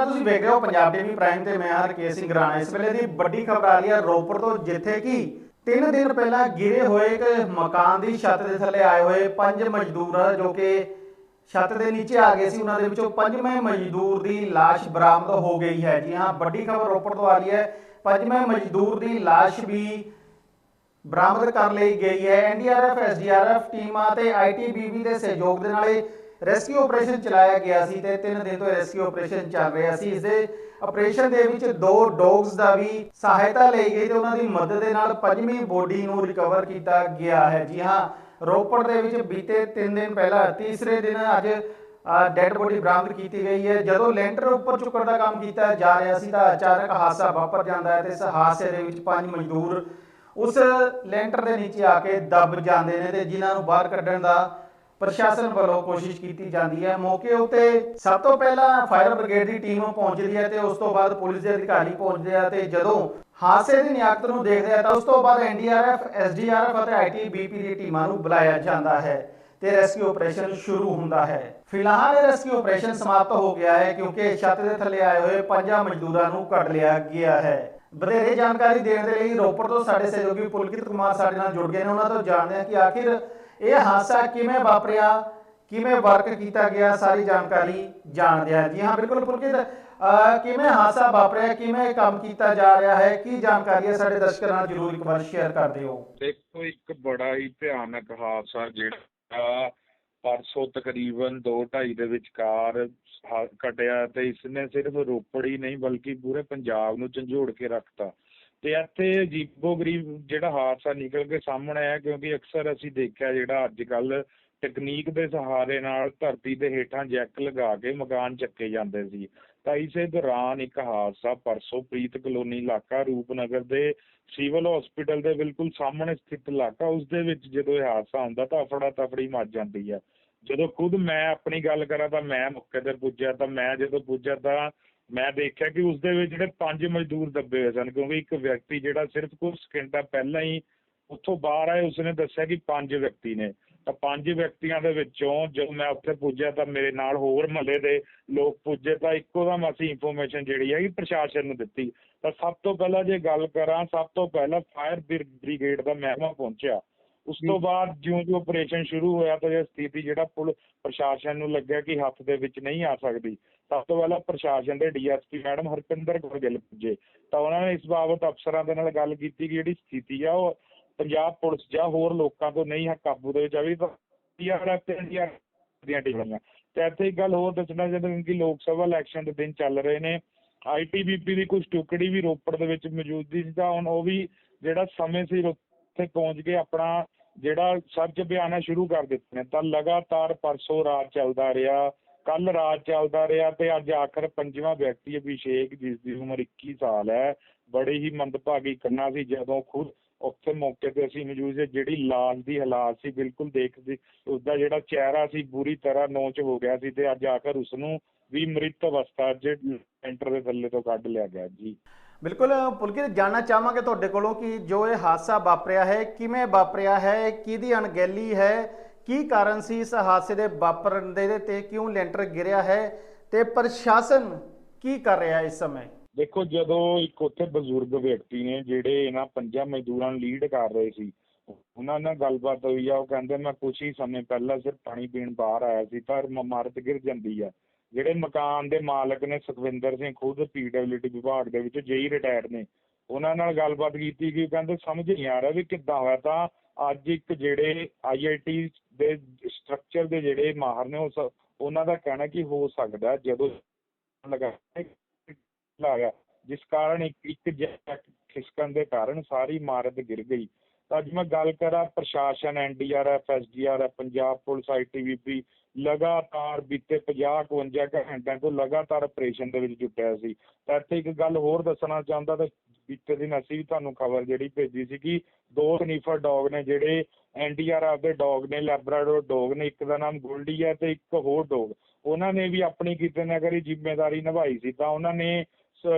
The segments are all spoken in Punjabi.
ਨਮਸਕਾਰ ਤੁਸੀਂ ਵੇਖ ਰਹੇ ਹੋ ਪੰਜਾਬ ਟੀਵੀ ਪ੍ਰਾਈਮ ਤੇ ਮੈਂ ਹਰਕੇਸ਼ ਸਿੰਘ ਰਾਣਾ। ਇਸ ਵੇਲੇ ਦੀ ਵੱਡੀ ਖਬਰ ਆ ਰਹੀ ਹੈ ਰੋਪੜ ਤੋਂ, ਜਿੱਥੇ ਕਿ ਤਿੰਨ ਦਿਨ ਪਹਿਲਾਂ ਗਿਰੇ ਹੋਏ ਇੱਕ ਮਕਾਨ ਦੀ ਛੱਤ ਦੇ ਥੱਲੇ ਆਏ ਹੋਏ ਪੰਜ ਮਜ਼ਦੂਰ, ਜੋ ਕਿ ਛੱਤ ਦੇ ਨੀਚੇ ਆ ਗਏ ਸੀ, ਉਹਨਾਂ ਦੇ ਵਿੱਚੋਂ ਪੰਜਵੇਂ ਮਜ਼ਦੂਰ ਦੀ ਲਾਸ਼ ਬਰਾਮਦ ਹੋ ਗਈ ਹੈ। ਜੀ ਹਾਂ, ਵੱਡੀ ਖਬਰ ਰੋਪੜ ਤੋਂ ਆ ਰਹੀ ਹੈ। ਪੰਜਵੇਂ ਮਜ਼ਦੂਰ ਦੀ ਲਾਸ਼ ਵੀ ਬਰਾਮਦ ਕਰ ਲਈ ਗਈ ਹੈ। ਐਨਡੀਆਰਐਫ ਐਸਡੀਆਰਐਫ ਟੀਮਾਂ ਤੇ ਆਈਟੀਬੀਪੀ ਦੇ ਸਹਿਯੋਗ ਦੇ ਨਾਲ ਰੈਸਕਿਊ ਆਪਰੇਸ਼ਨ ਚਲਾਇਆ ਗਿਆ ਸੀ ਤੇ ਤਿੰਨ ਦਿਨ ਤੋਂ ਰੈਸਕਿਊ ਆਪਰੇਸ਼ਨ ਚੱਲ ਰਿਹਾ ਸੀ। ਇਸ ਦੇ ਆਪਰੇਸ਼ਨ ਦੇ ਵਿੱਚ ਦੋ ਡੌਗਸ ਦਾ ਵੀ ਸਹਾਇਤਾ ਲਈ ਗਈ ਤੇ ਉਹਨਾਂ ਦੀ ਮਦਦ ਦੇ ਨਾਲ ਪੰਜਵੀਂ ਬੋਡੀ ਨੂੰ ਰਿਕਵਰ ਕੀਤਾ ਗਿਆ ਹੈ। ਜੀ ਹਾਂ, ਰੋਪੜ ਦੇ ਵਿੱਚ ਬੀਤੇ 3 ਦਿਨ ਪਹਿਲਾਂ ਤੀਸਰੇ ਦਿਨ ਅੱਜ ਡੈੱਡ ਬੋਡੀ ਬਰਾਮਦ ਕੀਤੀ ਗਈ ਹੈ। ਜਦੋਂ ਲੈਂਟਰ ਉੱਪਰ ਚੁੱਕਣ ਦਾ ਕੰਮ ਕੀਤਾ ਜਾ ਰਿਹਾ ਸੀ ਤਾਂ ਅਚਾਨਕ ਹਾਦਸਾ ਵਾਪਰ ਜਾਂਦਾ ਹੈ ਤੇ ਇਸ ਹਾਦਸੇ ਦੇ ਵਿੱਚ ਪੰਜ ਮਜ਼ਦੂਰ ਉਸ ਲੈਂਟਰ ਦੇ ਨੀਚੇ ਆ ਕੇ ਦੱਬ ਜਾਂਦੇ ਨੇ ਤੇ ਜਿਨ੍ਹਾਂ ਨੂੰ ਬਾਹਰ ਕੱਢਣ ਦਾ ਪ੍ਰਸ਼ਾਸਨ ਵੱਲੋਂ ਕੋਸ਼ਿਸ਼ ਕੀਤੀ ਜਾਂਦੀ ਹੈ। ਮੌਕੇ ਉੱਤੇ ਸਭ ਤੋਂ ਪਹਿਲਾਂ ਫਾਇਰ ਬ੍ਰਿਗੇਡ ਦੀ ਟੀਮ ਪਹੁੰਚਦੀ ਹੈ ਤੇ ਉਸ ਤੋਂ ਬਾਅਦ ਪੁਲਿਸ ਦੇ ਅਧਿਕਾਰੀ ਪਹੁੰਚਦੇ ਆ ਤੇ ਜਦੋਂ ਹਾਦਸੇ ਦੀ ਨਿਆਕਤ ਨੂੰ ਦੇਖਦੇ ਆ ਤਾਂ ਉਸ ਤੋਂ ਬਾਅਦ ਐਨਡੀਆਰਐਫ ਐਸਡੀਆਰਐਫ ਅਤੇ ਆਈਟੀਬੀਪੀ ਦੀ ਟੀਮਾਂ ਨੂੰ ਬੁਲਾਇਆ ਜਾਂਦਾ ਹੈ ਤੇ ਰੈਸਕਿਊ ਆਪਰੇਸ਼ਨ ਸ਼ੁਰੂ ਹੁੰਦਾ ਹੈ। ਫਿਲਹਾਲ ਇਹ ਰੈਸਕਿਊ ਆਪਰੇਸ਼ਨ ਸਮਾਪਤ ਹੋ ਗਿਆ ਹੈ ਕਿਉਂਕਿ ਛੱਤ ਦੇ ਥੱਲੇ ਆਏ ਹੋਏ ਪੰਜਾਂ ਮਜ਼ਦੂਰਾਂ ਨੂੰ ਕੱਢ ਲਿਆ ਗਿਆ ਹੈ। ਵਧੇਰੇ ਜਾਣਕਾਰੀ ਦੇਣ ਦੇ ਲਈ ਰੋਪੜ ਤੋਂ ਸਾਡੇ ਸਹਿਯੋਗੀ ਪੁਲਕਿਤ ਕੁਮਾਰ ਸਾਡੇ ਨਾਲ ਜੁੜ ਗਏ ਨੇ। ਉਹਨਾਂ ਤੋਂ ਜਾਣਦੇ ਹਾਂ ਕਿ ਆਖਿਰ ਇਹ ਹਾਦਸਾ ਕਿਵੇਂ ਵਾਪਰਿਆ? ਕਿਵੇਂ ਵਰਕ ਕੀਤਾ ਗਿਆ? ਸਾਰੀ ਜਾਣਕਾਰੀ ਜਾਣਦੇ ਹਾਂ। ਜੀ ਹਾਂ, ਬਿਲਕੁਲ ਪੁਲਕਿਤ। ਕਿਵੇਂ ਹਾਦਸਾ ਵਾਪਰਿਆ? ਕਿਵੇਂ ਕੰਮ ਕੀਤਾ ਜਾ ਰਿਹਾ ਹੈ? ਕੀ ਜਾਣਕਾਰੀ ਹੈ ਸਾਡੇ ਦਰਸ਼ਕਾਂ ਨਾਲ? ਜਰੂਰ ਇੱਕ ਵਾਰ ਸ਼ੇਅਰ ਕਰ ਦਿਓ। ਦੇਖੋ, ਇੱਕ ਬੜਾ ਹੀ ਭਿਆਨਕ ਹਾਦਸਾ ਜਿਹੜਾ ਪਰਸੋਂ ਤਕਰੀਬਨ 2:30 ਦੇ ਵਿਚਕਾਰ ਕਟਿਆ ਤੇ ਇਸ ਨੇ ਸਿਰਫ ਰੋਪੜ ਹੀ ਨਹੀਂ, ਬਲਕਿ ਪੂਰੇ ਪੰਜਾਬ ਨੂੰ ਝੰਜੋੜ ਕੇ ਰੱਖਤਾ। ਤੇ ਇੱਥੇ ਅਜੀਬੋ-ਗਰੀਬ ਜਿਹੜਾ ਹਾਦਸਾ ਨਿਕਲ ਕੇ ਸਾਹਮਣੇ ਆਇਆ, ਕਿਉਂਕਿ ਅਕਸਰ ਅਸੀਂ ਦੇਖਿਆ ਜਿਹੜਾ ਅੱਜ ਕੱਲ ਤਕਨੀਕ ਦੇ ਸਹਾਰੇ ਨਾਲ ਧਰਤੀ ਦੇ ਹੇਠਾਂ ਜੈਕ ਲਗਾ ਕੇ ਮਕਾਨ ਚੱਕੇ ਜਾਂਦੇ ਸੀ। ਤਾਂ ਇਸੇ ਦੌਰਾਨ ਇੱਕ ਹਾਦਸਾ ਪਰਸੋਂ ਪ੍ਰੀਤ ਕਲੋਨੀ ਇਲਾਕਾ ਰੂਪਨਗਰ ਦੇ ਸਿਵਲ ਹਸਪੀਟਲ ਦੇ ਬਿਲਕੁਲ ਸਾਹਮਣੇ ਸਥਿਤ ਇਲਾਕਾ, ਉਸ ਦੇ ਵਿੱਚ ਜਦੋਂ ਇਹ ਹਾਦਸਾ ਹੁੰਦਾ ਤਾਂ ਅਫੜਾ ਤਫੜੀ ਮਚ ਜਾਂਦੀ ਹੈ। ਜਦੋਂ ਖੁਦ ਮੈਂ ਆਪਣੀ ਗੱਲ ਕਰਾਂ ਤਾਂ ਮੈਂ ਮੌਕੇ ਤੇ ਪੁੱਜਿਆ, ਤਾਂ ਮੈਂ ਜਦੋਂ ਪੁੱਜਿਆ ਤਾਂ ਮੈਂ ਦੇਖਿਆ ਕਿ ਉਸ ਦੇ ਵਿੱਚ ਜਿਹੜੇ ਪੰਜ ਮਜ਼ਦੂਰ ਦੱਬੇ ਹੋਏ ਸਨ, ਕਿਉਂਕਿ ਇੱਕ ਵਿਅਕਤੀ ਜਿਹੜਾ ਸਿਰਫ ਕੁਝ ਸਕਿੰਟਾਂ ਪਹਿਲਾਂ ਹੀ ਉੱਥੋਂ ਬਾਹਰ ਆਏ, ਉਸਨੇ ਦੱਸਿਆ ਕਿ ਪੰਜ ਵਿਅਕਤੀ ਨੇ। ਤਾਂ ਪੰਜ ਵਿਅਕਤੀਆਂ ਦੇ ਵਿੱਚੋਂ ਜਦੋਂ ਮੈਂ ਉੱਥੇ ਪੁੱਜਿਆ ਤਾਂ ਮੇਰੇ ਨਾਲ ਹੋਰ ਮਹੱਲੇ ਦੇ ਲੋਕ ਪੁੱਜੇ, ਤਾਂ ਇੱਕੋ ਦਮ ਅਸੀਂ ਇਨਫੋਰਮੇਸ਼ਨ ਜਿਹੜੀ ਹੈ ਕਿ ਪ੍ਰਸ਼ਾਸਨ ਨੂੰ ਦਿੱਤੀ। ਤਾਂ ਸਭ ਤੋਂ ਪਹਿਲਾਂ ਜੇ ਗੱਲ ਕਰਾਂ, ਸਭ ਤੋਂ ਪਹਿਲਾਂ ਫਾਇਰ ਬ੍ਰਿਗੇਡ ਦਾ ਮਹਿਮਾ ਪਹੁੰਚਿਆ। ਉਸ ਤੋਂ ਬਾਅਦ ਜਿਉਂ ਜਿਉਂ ਆਪਰੇਸ਼ਨ ਸ਼ੁਰੂ ਹੋਇਆ ਤਾਂ ਇਹ ਸਥਿਤੀ ਜਿਹੜਾ ਪੁਲ ਪ੍ਰਸ਼ਾਸਨ ਨੂੰ ਲੱਗਿਆ ਕਿ ਹੱਥ ਦੇ ਵਿੱਚ ਨਹੀਂ ਆ ਸਕਦੀ। ਸਭ ਤੋਂ ਪਹਿਲਾਂ ਪ੍ਰਸ਼ਾਸਨ ਦੇ ਡੀਐਸਪੀ ਮੈਡਮ ਹਰਪਿੰਦਰ ਕੌਰ ਗਿੱਲ ਪੁੱਜੇ। ਤਾਂ ਉਹਨਾਂ ਨੇ ਇਸ ਬਾਬਤ ਅਫਸਰਾਂ ਦੇ ਨਾਲ ਗੱਲ ਕੀਤੀ ਕਿ ਜਿਹੜੀ ਸਥਿਤੀ ਆ ਉਹ ਪੰਜਾਬ ਪੁਲਿਸ ਜਾਂ ਹੋਰ ਲੋਕਾਂ ਤੋਂ ਨਹੀਂ ਹੈ ਕਾਬੂ ਦੇ ਵਿੱਚ ਆਵੀ ਤਾਂ ਪੀਆਰਐਫ ਤੇ ਐਨਡੀਆਰ ਦੀਆਂ ਟੀਮਾਂ। ਤੇ ਇੱਥੇ ਇੱਕ ਗੱਲ ਹੋਰ ਦੱਸਣਾ ਚਾਹੁੰਦਾ ਕਿ ਲੋਕ ਸਭਾ ਇਲੈਕਸ਼ਨ ਦੇ ਦਿਨ ਚੱਲ ਰਹੇ ਨੇ ਆਈਟੀਬੀਪੀ ਦੀ ਕੁਝ ਟੁਕੜੀ ਵੀ ਰੋਪੜ ਦੇ ਵਿੱਚ ਮੌਜੂਦ ਸੀ ਤਾਂ ਹੁਣ ਉਹ ਵੀ ਜਿਹੜਾ ਸਮੇਂ ਸਿਰ ਉੱਥੇ ਪਹੁੰਚ ਕੇ ਆਪਣਾ ਜਿਹੜਾ ਸਰਚ ਅਭਿਆਨ ਸ਼ੁਰੂ ਕਰ ਦਿੱਤੇ ਨੇ। ਤਾਂ ਲਗਾਤਾਰ ਪਰਸੋਂ ਰਾਤ ਚੱਲਦਾ ਰਿਹਾ ਕੱਲ ਰਾਤ ਚੱਲਦਾ ਰਿਹਾ ਤੇ ਅੱਜ ਆਖਰ ਪੰਜਵਾਂ ਵਿਅਕਤੀ ਅਭਿਸ਼ੇਕ, ਜਿਸ ਦੀ ਉਮਰ 21 ਸਾਲ ਹੈ, ਬੜੀ ਹੀ ਮੰਦਭਾਗੀ ਘਟਨਾ ਸੀ। ਜਦੋਂ ਖੁਦ ਉੱਥੇ ਮੌਕੇ ਤੇ ਅਸੀਂ ਮੌਜੂਦ ਸੀ, ਜਿਹੜੀ ਲਾਸ਼ ਦੀ ਹਾਲਾਤ ਸੀ, ਬਿਲਕੁਲ ਦੇਖਦੇ, ਉਸਦਾ ਜਿਹੜਾ ਚਿਹਰਾ ਸੀ, ਬੁਰੀ ਤਰ੍ਹਾਂ ਨੋਚ ਹੋ ਗਿਆ ਸੀ ਤੇ ਅੱਜ ਆਖਰ ਉਸ ਨੂੰ ਵੀ ਮ੍ਰਿਤ ਅਵਸਥਾ 'ਚ ਲੈਂਟਰ ਦੇ ਥੱਲੇ ਤੋਂ ਕੱਢ ਲਿਆ ਗਿਆ। ਜੀ। ਬਿਲਕੁਲ ਪੁਲਕਿਤ ਜਾਨਣਾ ਚਾਹਾਂਗੇ ਤੁਹਾਡੇ ਕੋਲੋਂ ਕਿ ਜੋ ਇਹ ਹਾਦਸਾ ਵਾਪਰਿਆ ਹੈ, ਕਿਵੇਂ ਵਾਪਰਿਆ ਹੈ, ਕਿਹਦੀ ਅਣਗਹਿਲੀ ਹੈ, ਕੀ ਕਾਰਨ ਸੀ ਇਸ ਹਾਦਸੇ ਦੇ ਵਾਪਰਨ ਦੇ ਤੇ, ਕਿਉਂ ਲੈਂਟਰ ਗਿਰਿਆ ਹੈ ਤੇ ਪ੍ਰਸ਼ਾਸਨ ਕੀ ਕਰ ਰਿਹਾ ਇਸ ਸਮੇਂ? ਦੇਖੋ, ਜਦੋਂ ਇੱਕ ਉੱਥੇ ਬਜ਼ੁਰਗ ਵਿਅਕਤੀ ਨੇ ਜਿਹੜੇ ਇਹਨਾਂ ਪੰਜਾਂ ਮਜ਼ਦੂਰਾਂ ਨੂੰ ਲੀਡ ਕਰ ਰਹੇ ਸੀ, ਉਹਨਾਂ ਨਾਲ ਗੱਲਬਾਤ ਹੋਈ ਆ, ਉਹ ਕਹਿੰਦੇ, ਮੈਂ ਕੁਛ ਹੀ ਸਮੇਂ ਪਹਿਲਾਂ ਸਿਰਫ ਪਾਣੀ ਪੀਣ ਬਾਹਰ ਆਇਆ ਸੀ, ਪਰ ਇਮਾਰਤ ਗਿਰ ਜਾਂਦੀ ਆ। ਜਿਹੜੇ ਮਕਾਨ ਦੇ ਮਾਲਕ ਨੇ ਸੁਖਵਿੰਦਰ ਸਿੰਘ ਖੁਦ ਪੀਡਬਲਿਊਡੀ ਵਿਭਾਗ ਦੇ ਵਿੱਚ ਜੇਈ ਰਿਟਾਇਰ ਨੇ, ਉਹਨਾਂ ਨਾਲ ਗੱਲਬਾਤ ਕੀਤੀ ਕਿ ਕਹਿੰਦੇ ਸਮਝ ਨਹੀਂ ਆ ਰਿਹਾ ਵੀ ਕਿੱਦਾਂ ਹੋਇਆ ਤਾਂ ਅੱਜ ਇੱਕ ਜਿਹੜੇ ਆਈਆਈਟੀ ਦੇ ਸਟਰਕਚਰ ਦੇ ਜਿਹੜੇ ਮਾਹਰ ਨੇ ਉਹ ਸ- ਉਹਨਾਂ ਦਾ ਕਹਿਣਾ ਕਿ ਹੋ ਸਕਦਾ ਜਦੋਂ ਲਗਾ ਲਾਇਆ ਜਿਸ ਕਾਰਨ ਇੱਕ ਇੱਕ ਜੈਕ ਖਿਸਕਣ ਦੇ ਕਾਰਨ ਸਾਰੀ ਇਮਾਰਤ ਗਿਰ ਗਈ। ਅੱਜ ਮੈਂ ਗੱਲ ਕਰਾਂ ਪ੍ਰਸ਼ਾਸਨ NDRF SDRF Punjab police ITBP ਲਗਾਤਾਰ ਬੀਤੇ 50 52 ਘੰਟਿਆਂ ਤੋਂ ਲਗਾਤਾਰ ਆਪਰੇਸ਼ਨ ਦੇ ਵਿੱਚ ਜੁਟਿਆ ਸੀ। ਤਾਂ ਇੱਥੇ ਇੱਕ ਗੱਲ ਹੋਰ ਦੱਸਣਾ ਚਾਹੁੰਦਾ ਤਾਂ ਬੀਤੇ ਦਿਨ ਅਸੀਂ ਵੀ ਤੁਹਾਨੂੰ ਖਬਰ ਜਿਹੜੀ ਭੇਜੀ ਸੀ ਕਿ ਦੋ ਸਨੀਫਰ ਡੌਗ ਨੇ ਜਿਹੜੇ ਐਨਡੀਆਰਐਫ ਦੇ ਡੌਗ ਨੇ, ਲੈਬਰਾਡੋਰ ਡੌਗ ਨੇ, ਇੱਕ ਦਾ ਨਾਮ ਗੋਲਡੀ ਹੈ ਤੇ ਇੱਕ ਹੋਰ ਡੌਗ। ਉਹਨਾਂ ਨੇ ਵੀ ਆਪਣੀ ਕਿਤੇ ਨਾ ਕਰੀ ਜ਼ਿੰਮੇਵਾਰੀ ਨਿਭਾਈ ਸੀ। ਤਾਂ ਉਹਨਾਂ ਨੇ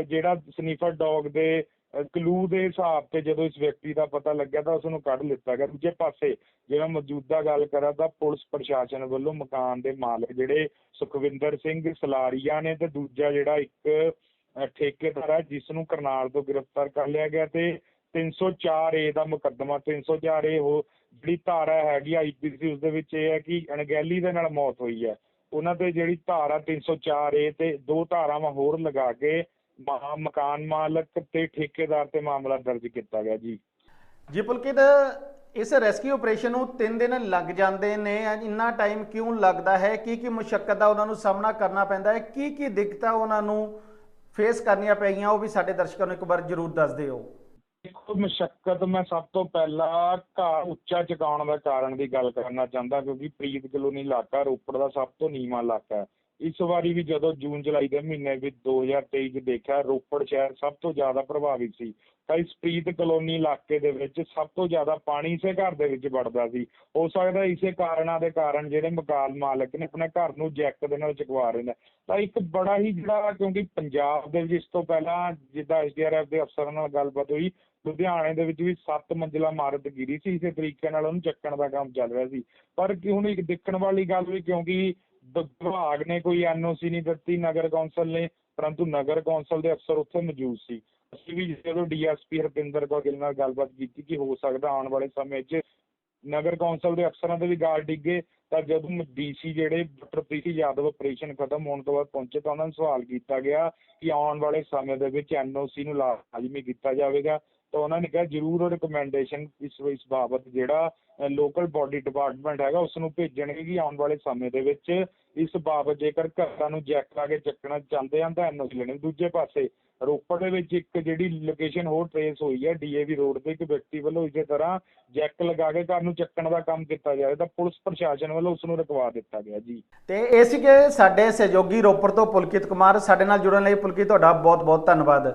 ਜਿਹੜਾ ਸਨੀਫਰ ਡੌਗ ਦੇ ਕਲੂ ਦੇ ਹਿਸਾਬ ਤੇ ਜਦੋਂ ਇਸ ਵਿਅਕਤੀ ਦਾ ਪਤਾ ਲੱਗਿਆ ਤਾਂ ਉਸ ਨੂੰ ਕੱਢ ਲਿੱਤਾ ਗਿਆ। ਦੂਜੇ ਪਾਸੇ ਜਿਹੜਾ ਮੌਜੂਦਾ ਗੱਲ ਕਰਾਂ ਤਾਂ ਪੁਲਿਸ ਪ੍ਰਸ਼ਾਸਨ ਵੱਲੋਂ ਮਕਾਨ ਦੇ ਮਾਲਕ ਜਿਹੜੇ ਸੁਖਵਿੰਦਰ ਸਿੰਘ ਸਲਾਰੀਆ ਨੇ ਤੇ ਦੂਜਾ ਜਿਹੜਾ ਇੱਕ ਠੇਕੇਦਾਰ ਹੈ ਜਿਸ ਨੂੰ ਕਰਨਾਲ ਤੋਂ ਗ੍ਰਿਫਤਾਰ ਕਰ ਲਿਆ ਗਿਆ ਤੇ 304 ਏ ਦਾ ਮੁਕੱਦਮਾ 304 ਏ ਉਹ ਜਿਹੜੀ ਧਾਰਾ ਹੈਗੀ ਆਈਪੀਸੀ ਉਸ ਦੇ ਵਿੱਚ ਇਹ ਹੈ ਕਿ ਅਣਗਹਿਲੀ ਦੇ ਨਾਲ ਮੌਤ ਹੋਈ ਹੈ। ਉਹਨਾਂ ਤੇ ਜਿਹੜੀ ਧਾਰਾ 304 ਏ ਤੇ ਦੋ ਧਾਰਾਵਾਂ ਹੋਰ ਲਗਾ ਕੇ ਮਕਾਨ ਮਾਲਕ ਤੇ ਠੇਕੇਦਾਰ ਤੇ ਮਾਮਲਾ ਦਰਜ ਕੀਤਾ ਗਿਆ ਜੀ। ਜੀ ਪੁਲਕਿਤ ਇਸ ਰੈਸਕਿਊ ਆਪਰੇਸ਼ਨ ਨੂੰ 3 ਦਿਨ ਲੱਗ ਜਾਂਦੇ ਨੇ। ਇੰਨਾ ਟਾਈਮ ਕਿਉਂ ਲੱਗਦਾ ਹੈ? ਕੀ ਕੀ ਮੁਸ਼ਕਲ ਦਾ ਉਹਨਾਂ ਨੂੰ ਸਾਹਮਣਾ ਕਰਨਾ ਪੈਂਦਾ ਹੈ? ਕੀ ਕੀ ਦਿੱਕਤਾਂ ਉਹਨਾਂ ਨੂੰ ਫੇਸ ਕਰਨੀਆਂ ਪਈਆਂ? ਉਹ ਵੀ ਸਾਡੇ ਦਰਸ਼ਕਾਂ ਨੂੰ ਇੱਕ ਵਾਰ ਜ਼ਰੂਰ ਦੱਸ ਦਿਓ। ਦੇਖੋ ਮੁਸ਼ਕਲ ਮੈਂ ਸਭ ਤੋਂ ਪਹਿਲਾਂ ਘਰ ਉੱਚਾ ਚੁਕਾਉਣ ਦਾ ਕਾਰਨ ਦੀ ਗੱਲ ਕਰਨਾ ਚਾਹੁੰਦਾ ਕਿਉਂਕਿ ਪ੍ਰੀਤ ਕਲੋਨੀ ਇਲਾਕਾ ਰੋਪੜ ਦਾ ਸਭ ਤੋਂ ਨੀਵਾਂ ਇਲਾਕਾ ਹੈ। ਇਸ ਵਾਰੀ ਵੀ ਜਦੋਂ ਜੂਨ, ਜੁਲਾਈ ਦੇ ਮਹੀਨੇ ਵਿੱਚ 2023 ਚ ਦੇਖਿਆ, ਰੋਪੜ ਸ਼ਹਿਰ ਸਭ ਤੋਂ ਜ਼ਿਆਦਾ ਪ੍ਰਭਾਵਿਤ ਸੀ। ਤਾਂ ਇਸ ਪ੍ਰੀਤ ਕਲੋਨੀ ਇਲਾਕੇ ਦੇ ਵਿੱਚ ਸਭ ਤੋਂ ਜ਼ਿਆਦਾ ਪਾਣੀ ਇਸੇ ਘਰ ਦੇ ਵਿੱਚ ਵੜਦਾ ਸੀ। ਹੋ ਸਕਦਾ ਇਸੇ ਕਾਰਨਾਂ ਦੇ ਕਾਰਨ ਜਿਹੜੇ ਮਕਾਨ ਮਾਲਕ ਨੇ ਆਪਣੇ ਘਰ ਨੂੰ ਜੈਕ ਦੇ ਨਾਲ ਚਕਵਾ ਰਹੇ ਨੇ। ਤਾਂ ਇੱਕ ਬੜਾ ਹੀ ਜਿਹੜਾ ਕਿਉਂਕਿ ਪੰਜਾਬ ਦੇ ਵਿੱਚ ਇਸ ਤੋਂ ਪਹਿਲਾਂ ਜਿੱਦਾਂ ਐਸਡੀਆਰਐਫ ਦੇ ਅਫਸਰਾਂ ਨਾਲ ਗੱਲਬਾਤ ਹੋਈ, ਲੁਧਿਆਣੇ ਦੇ ਵਿੱਚ ਵੀ 7 ਮੰਜ਼ਿਲਾ ਇਮਾਰਤ ਗਿਰੀ ਸੀ। ਇਸੇ ਤਰੀਕੇ ਨਾਲ ਉਹਨੂੰ ਚੱਕਣ ਦਾ ਕੰਮ ਚੱਲ ਰਿਹਾ ਸੀ। ਪਰ ਕਿ ਹੁਣ ਇੱਕ ਦੇਖਣ ਵਾਲੀ ਗੱਲ ਵੀ ਕਿਉਂਕਿ ਵਿਭਾਗ ਨੇ ਕੋਈ ਐਨਓਸੀ ਨਹੀਂ ਦਿੱਤੀ, ਨਗਰ ਕੌਂਸਲ ਨੇ, ਪਰੰਤੂ ਨਗਰ ਕੌਂਸਲ ਦੇ ਅਫਸਰ ਉੱਥੇ ਮੌਜੂਦ ਸੀ। ਅਸੀਂ ਵੀ ਜਦੋਂ ਡੀਐਸਪੀ ਹਰਪਿੰਦਰ ਕੌਰ ਗਿੱਲ ਨਾਲ ਗੱਲਬਾਤ ਕੀਤੀ ਕਿ ਹੋ ਸਕਦਾ ਆਉਣ ਵਾਲੇ ਸਮੇਂ 'ਚ ਨਗਰ ਕੌਂਸਲ ਦੇ ਅਫਸਰਾਂ ਦੇ ਵੀ ਗਾਲ ਡਿੱਗੇ, ਤਾਂ ਜਦੋਂ ਡੀਸੀ ਜਿਹੜੇ ਡਾਕਟਰ ਪ੍ਰੀਤੀ ਯਾਦਵ ਆਪਰੇਸ਼ਨ ਖਤਮ ਹੋਣ ਤੋਂ ਬਾਅਦ ਪਹੁੰਚੇ ਤਾਂ ਉਹਨਾਂ ਨੂੰ ਸਵਾਲ ਕੀਤਾ ਗਿਆ ਕਿ ਆਉਣ ਵਾਲੇ ਸਮੇਂ ਦੇ ਵਿੱਚ ਐਨਓਸੀ ਨੂੰ ਲਾਜ਼ਮੀ ਕੀਤਾ ਜਾਵੇਗਾ। ਤਾਂ ਉਹਨਾਂ ਨੇ ਕਿਹਾ ਜ਼ਰੂਰ ਰਿਕਮੈਂਡੇਸ਼ਨ ਇਸ ਇਸ ਬਾਬਤ ਜਿਹੜਾ ਲੋਕਲ ਬਾਡੀ ਡਿਪਾਰਟਮੈਂਟ ਹੈਗਾ ਉਸ ਨੂੰ ਭੇਜਣਗੇ ਕਿ ਆਉਣ ਵਾਲੇ ਸਮੇਂ ਦੇ ਵਿੱਚ। ਇਸ ਬਾਬਤ ਜੇਕਰ ਘਰਾਂ ਨੂੰ ਜੈਕ ਲਾ ਕੇ ਚੱਕਣਾ ਚਾਹੁੰਦੇ ਹਨ ਤਾਂ ਐਨਓਸੀ ਲੈਣੀ। ਦੂਜੇ ਪਾਸੇ, ਰੋਪੜ ਦੇ ਵਿੱਚ ਇੱਕ ਜਿਹੜੀ ਲੋਕੇਸ਼ਨ ਹੋਰ ਟ੍ਰੇਸ ਹੋਈ ਹੈ ਡੀਏਵੀ ਰੋਡ ਤੇ, ਇੱਕ ਵਿਅਕਤੀ ਵੱਲੋਂ ਇਸੇ ਤਰ੍ਹਾਂ ਜੈਕ ਲਗਾ ਕੇ ਘਰ ਨੂੰ ਚੱਕਣ ਦਾ ਕੰਮ ਕੀਤਾ ਜਾਵੇ, ਤਾਂ ਪੁਲਿਸ ਪ੍ਰਸ਼ਾਸਨ ਵੱਲੋਂ ਉਸ ਨੂੰ ਰੁਕਵਾ ਦਿੱਤਾ ਗਿਆ ਜੀ। ਤੇ ਇਹ ਸੀਗੇ ਸਾਡੇ ਸਹਿਯੋਗੀ ਰੋਪੜ ਤੋਂ ਪੁਲਕਿਤ ਕੁਮਾਰ। ਸਾਡੇ ਨਾਲ ਜੁੜਨ ਲਈ ਪੁਲਕਿਤ, ਤੁਹਾਡਾ ਬਹੁਤ-ਬਹੁਤ ਧੰਨਵਾਦ।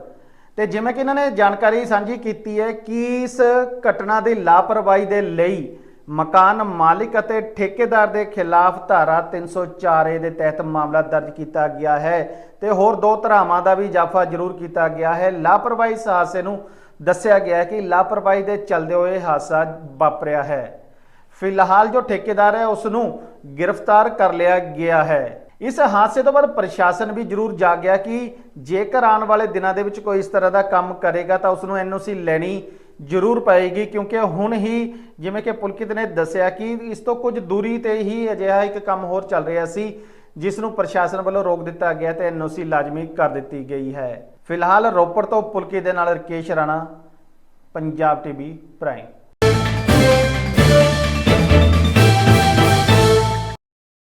ਤੇ ਜਿਵੇਂ ਕਿ ਇਹਨਾਂ ਨੇ ਜਾਣਕਾਰੀ ਸਾਂਝੀ ਕੀਤੀ ਹੈ ਕਿ ਇਸ ਘਟਨਾ ਦੀ ਲਾਪਰਵਾਹੀ ਦੇ ਲਈ ਮਕਾਨ ਮਾਲਿਕ ਅਤੇ ਠੇਕੇਦਾਰ ਦੇ ਖਿਲਾਫ ਧਾਰਾ 304 ਏ ਦੇ ਤਹਿਤ ਮਾਮਲਾ ਦਰਜ ਕੀਤਾ ਗਿਆ ਹੈ ਤੇ ਹੋਰ ਦੋ ਧਾਰਾਵਾਂ ਦਾ ਵੀ ਇਜ਼ਾਫਾ ਜ਼ਰੂਰ ਕੀਤਾ ਗਿਆ ਹੈ। ਲਾਪਰਵਾਹੀ ਇਸ ਹਾਦਸੇ ਨੂੰ ਦੱਸਿਆ ਗਿਆ ਹੈ ਕਿ ਲਾਪਰਵਾਹੀ ਦੇ ਚੱਲਦੇ ਹੋਏ ਹਾਦਸਾ ਵਾਪਰਿਆ ਹੈ। ਫਿਲਹਾਲ ਜੋ ਠੇਕੇਦਾਰ ਹੈ, ਉਸ ਨੂੰ ਗ੍ਰਿਫਤਾਰ ਕਰ ਲਿਆ ਗਿਆ ਹੈ। ਇਸ ਹਾਦਸੇ ਤੋਂ ਬਾਅਦ ਪ੍ਰਸ਼ਾਸਨ ਵੀ ਜ਼ਰੂਰ ਜਾਗਿਆ ਕਿ ਜੇਕਰ ਆਉਣ ਵਾਲੇ ਦਿਨਾਂ ਦੇ ਵਿੱਚ ਕੋਈ ਇਸ ਤਰ੍ਹਾਂ ਦਾ ਕੰਮ ਕਰੇਗਾ ਤਾਂ ਉਸ ਨੂੰ ਐਨਓਸੀ ਲੈਣੀ ਜ਼ਰੂਰ ਪਏਗੀ, ਕਿਉਂਕਿ ਹੁਣ ਹੀ ਜਿਵੇਂ ਕਿ ਪੁਲਕਿਤ ਨੇ ਦੱਸਿਆ ਕਿ ਇਸ ਤੋਂ ਕੁਝ ਦੂਰੀ ਤੇ ਹੀ ਅਜਿਹਾ ਇੱਕ ਕੰਮ ਹੋਰ ਚੱਲ ਰਿਹਾ ਸੀ, ਜਿਸ ਨੂੰ ਪ੍ਰਸ਼ਾਸਨ ਵੱਲੋਂ ਰੋਕ ਦਿੱਤਾ ਗਿਆ ਤੇ ਐਨਓਸੀ ਲਾਜ਼ਮੀ ਕਰ ਦਿੱਤੀ ਗਈ ਹੈ। ਫਿਲਹਾਲ ਰੋਪੜ ਤੋਂ ਪੁਲਕਿਤ ਦੇ ਨਾਲ ਰਕੇਸ਼ ਰਾਣਾ, ਪੰਜਾਬ ਟੀਵੀ, ਪ੍ਰਾਈਮ।